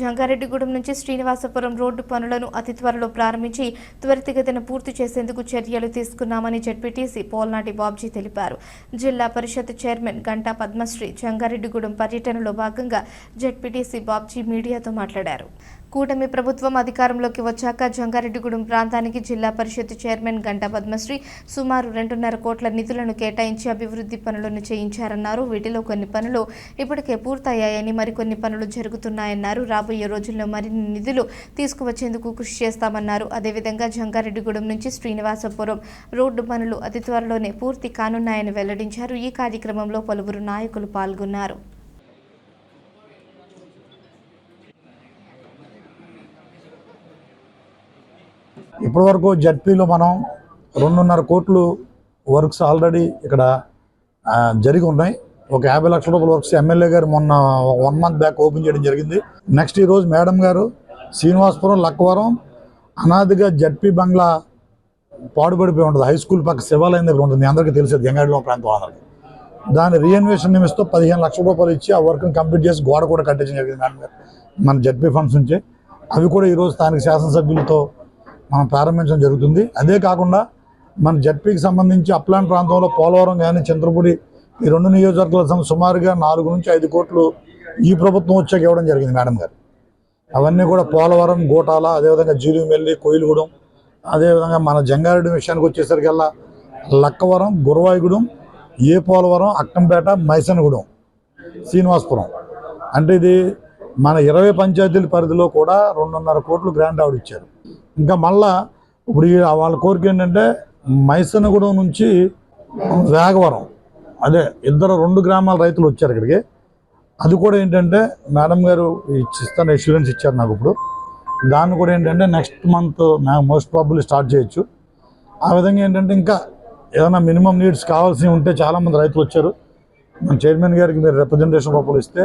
జంగారెడ్డిగూడెం నుంచి శ్రీనివాసపురం రోడ్డు పనులను అతి త్వరలో ప్రారంభించి త్వరితగతిన పూర్తి చేసేందుకు చర్యలు తీసుకున్నామని జడ్పీటీసీ పోల్నాటి బాబ్జీ తెలిపారు. జిల్లా పరిషత్ చైర్మన్ గంటా పద్మశ్రీ జంగారెడ్డిగూడెం పర్యటనలో భాగంగా జడ్పీటీసీ బాబ్జీ మీడియాతో మాట్లాడారు. కూటమి ప్రభుత్వం అధికారంలోకి వచ్చాక జంగారెడ్డిగూడెం ప్రాంతానికి జిల్లా పరిషత్ చైర్మన్ గంటా పద్మశ్రీ సుమారు రెండున్నర కోట్ల నిధులను కేటాయించి అభివృద్ధి పనులను చేయించారన్నారు. వీటిలో కొన్ని పనులు ఇప్పటికే పూర్తయ్యాయని మరికొన్ని పనులు జరుగుతున్నాయన్నారు. రాబోయే రోజుల్లో మరిన్ని నిధులు తీసుకువచ్చేందుకు కృషి చేస్తామన్నారు. అదేవిధంగా జంగారెడ్డిగూడెం నుంచి శ్రీనివాసపురం రోడ్డు పనులు అతి త్వరలోనే పూర్తి కానున్నాయని వెల్లడించారు. ఈ కార్యక్రమంలో పలువురు నాయకులు పాల్గొన్నారు. ఇప్పటివరకు జడ్పీలో మనం రెండున్నర కోట్లు వర్క్స్ ఆల్రెడీ ఇక్కడ జరిగి ఉన్నాయి. ఒక యాభై లక్షల రూపాయల వర్క్స్ ఎమ్మెల్యే గారు మొన్న వన్ మంత్ బ్యాక్ ఓపెన్ చేయడం జరిగింది. నెక్స్ట్ ఈరోజు మేడం గారు శ్రీనివాసపురం లక్కవరం అనాదిగా జడ్పీ బంగ్లా పాడుపడిపోయి ఉంటుంది. హై స్కూల్ పక్క శివాలయం దగ్గర ఉంటుంది. అందరికీ తెలిసేది గంగాడిలో ప్రాంతం అందరికీ. దాని రీఎన్వేషన్ నిమిస్తో పదిహేను లక్షల రూపాయలు ఇచ్చి ఆ వర్క్ని కంప్లీట్ చేసి గోడ కూడా కట్టించడం జరిగింది మేడం గారు మన జడ్పీ ఫండ్స్ నుంచి. అవి కూడా ఈరోజు స్థానిక శాసనసభ్యులతో మనం ప్రారంభించడం జరుగుతుంది. అదే కాకుండా మన జడ్పీకి సంబంధించి అప్లాన్ ప్రాంతంలో పోలవరం కానీ చంద్రపూడి ఈ రెండు నియోజకవర్గాల సం- సుమారుగా నాలుగు నుంచి ఐదు కోట్లు ఈ ప్రభుత్వం వచ్చాక ఇవ్వడం జరిగింది మేడం గారు. అవన్నీ కూడా పోలవరం గోటాల అదేవిధంగా జీలుమెల్లి కోయిలగూడెం అదేవిధంగా మన జంగారెడ్డి విషయానికి వచ్చేసరికల్లా లక్కవరం గురవాయిగూడెం ఏ పోలవరం అక్కంపేట మైసనగూడెం శ్రీనివాసపురం. అంటే ఇది మన ఇరవై పంచాయతీల పరిధిలో కూడా రెండున్నర కోట్లు గ్రాంట్ ఆవిడ ఇచ్చారు. ఇంకా మళ్ళా ఇప్పుడు వాళ్ళ కోరిక ఏంటంటే మైసనగూడెం నుంచి వేగవరం అదే ఇద్దరు రెండు గ్రామాల రైతులు వచ్చారు ఇక్కడికి. అది కూడా ఏంటంటే మేడం గారు ఇస్తాను ఇన్సూరెన్స్ ఇచ్చారు నాకు ఇప్పుడు. దాన్ని కూడా ఏంటంటే next month most probably start చేయొచ్చు. ఆ విధంగా ఏంటంటే ఇంకా ఏదైనా మినిమం నీడ్స్ కావాల్సి ఉంటే చాలామంది రైతులు వచ్చారు. మన చైర్మన్ గారికి మీరు రిప్రజెంటేషన్ రూపంలో ఇస్తే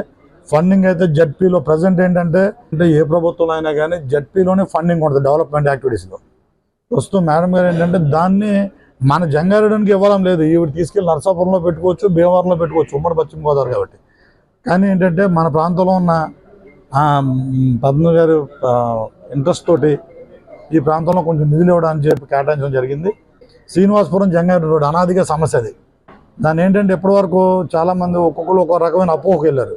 ఫండింగ్ అయితే జడ్పీలో ప్రజెంట్ ఏంటంటే అంటే ఏ ప్రభుత్వంలో అయినా కానీ జడ్పీలోనే ఫండింగ్ ఉంటుంది డెవలప్మెంట్ యాక్టివిటీస్లో ప్రస్తుతం మేడం గారు ఏంటంటే దాన్ని మన జంగారెడ్డికి ఇవ్వడం లేదు. ఈవిడ తీసుకెళ్ళి నరసాపురంలో పెట్టుకోవచ్చు భీమవరంలో పెట్టుకోవచ్చు ఉమ్మడి పశ్చిమ గోదావరి కాబట్టి. కానీ ఏంటంటే మన ప్రాంతంలో ఉన్న పద్మ గారు ఇంట్రెస్ట్ తోటి ఈ ప్రాంతంలో కొంచెం నిధులు ఇవ్వడానికి చెప్పి కేటాయించడం జరిగింది. శ్రీనివాసపురం జంగారెడ్డి రోడ్ అనాదిగా సమస్య అది. దాన్ని ఏంటంటే ఇప్పటివరకు చాలామంది ఒక్కొక్కరు ఒక్కో రకమైన అపోహకు వెళ్ళారు.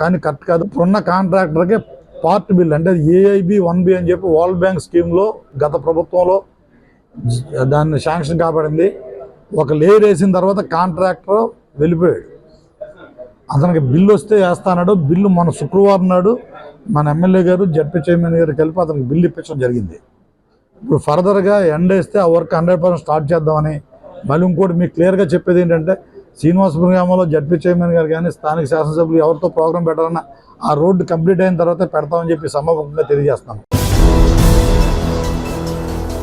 కానీ కరెక్ట్ కాదు. ఇప్పుడున్న కాంట్రాక్టర్కే పార్ట్ బిల్ అంటే ఏఐబి వన్ బి అని చెప్పి వరల్డ్ బ్యాంక్ స్కీమ్లో గత ప్రభుత్వంలో దాన్ని శాంక్షన్ కాబడింది ఒక లేయర్ వేసిన తర్వాత కాంట్రాక్టర్ వెళ్ళిపోయాడు. అతనికి బిల్లు వస్తే వేస్తానాడు. బిల్లు మన శుక్రవారం నాడు మన ఎమ్మెల్యే గారు జడ్పీ చైర్మన్ గారు కలిపి అతనికి బిల్లు ఇప్పించడం జరిగింది. ఇప్పుడు ఫర్దర్గా ఎండ్ వేస్తే ఆ వర్క్ హండ్రెడ్ స్టార్ట్ చేద్దామని. మళ్ళీ ఇంకోటి మీకు క్లియర్గా చెప్పేది ఏంటంటే శ్రీనివాసపురం గ్రామంలో జడ్పీ చైర్మన్ గారు కానీ స్థానిక శాసనసభ్యులు ఎవరితో ప్రోగ్రాం పెట్టాలన్నా ఆ రోడ్డు కంప్లీట్ అయిన తర్వాత పెడతామని చెప్పి సమాపకంగా తెలియజేస్తాను